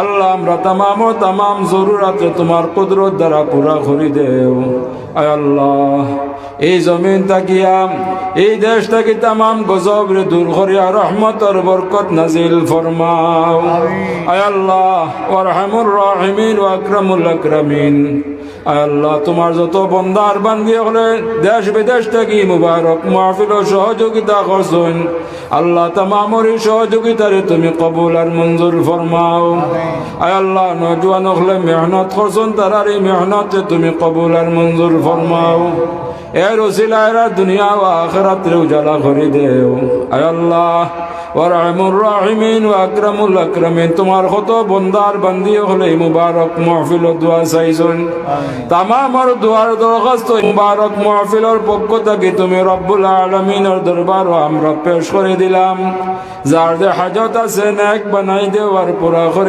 আল্লাহ আমরা তামাম ও তামাম জরুরাতে তোমার কুদরত দ্বারা পুরা করি দেও। আয় আল্লাহ এই জমিন তাকিয়াম এই দেশ থাকি তামাম গজব রে দূর করিয়া রহমতর বরকত নাজিল ফরমাও। আয় আল্লাহ ওরহামুর রাহিমিন ও আকরামুল আকরামিন। আল্লাহ তোমার যত বন্দার বান্দি হলে দেশ বিদেশ থেকে মুবারক মাহফিল সহযোগিতা করছেন। আল্লাহ তামামরি সহযোগিতারে তুমি কবুল আর মঞ্জুর ফরমাও। আল্লাহ, নজওয়ান হলে মেহনত করছেন, তারার এই মেহনতে তুমি কবুল আর মঞ্জুর ফরমাও। এর ওসিলায়রা দুনিয়া ও আখরাত্রে উজালা করে দেও। আল্লাহ তোমার কত বন্দার বান্দি হলে মুবারক মাহফিল দোয়া চাইছেন। তামামর দোয়ার দরখাস্ত, মুবারক মাহফিলের পক্ষ থেকে তুমি রব্বুল আলমিনের দরবার আমরা পেশ করে দিলাম। যার যে হাজত আছে, নেক বানাই দেওয়ার পুরা করে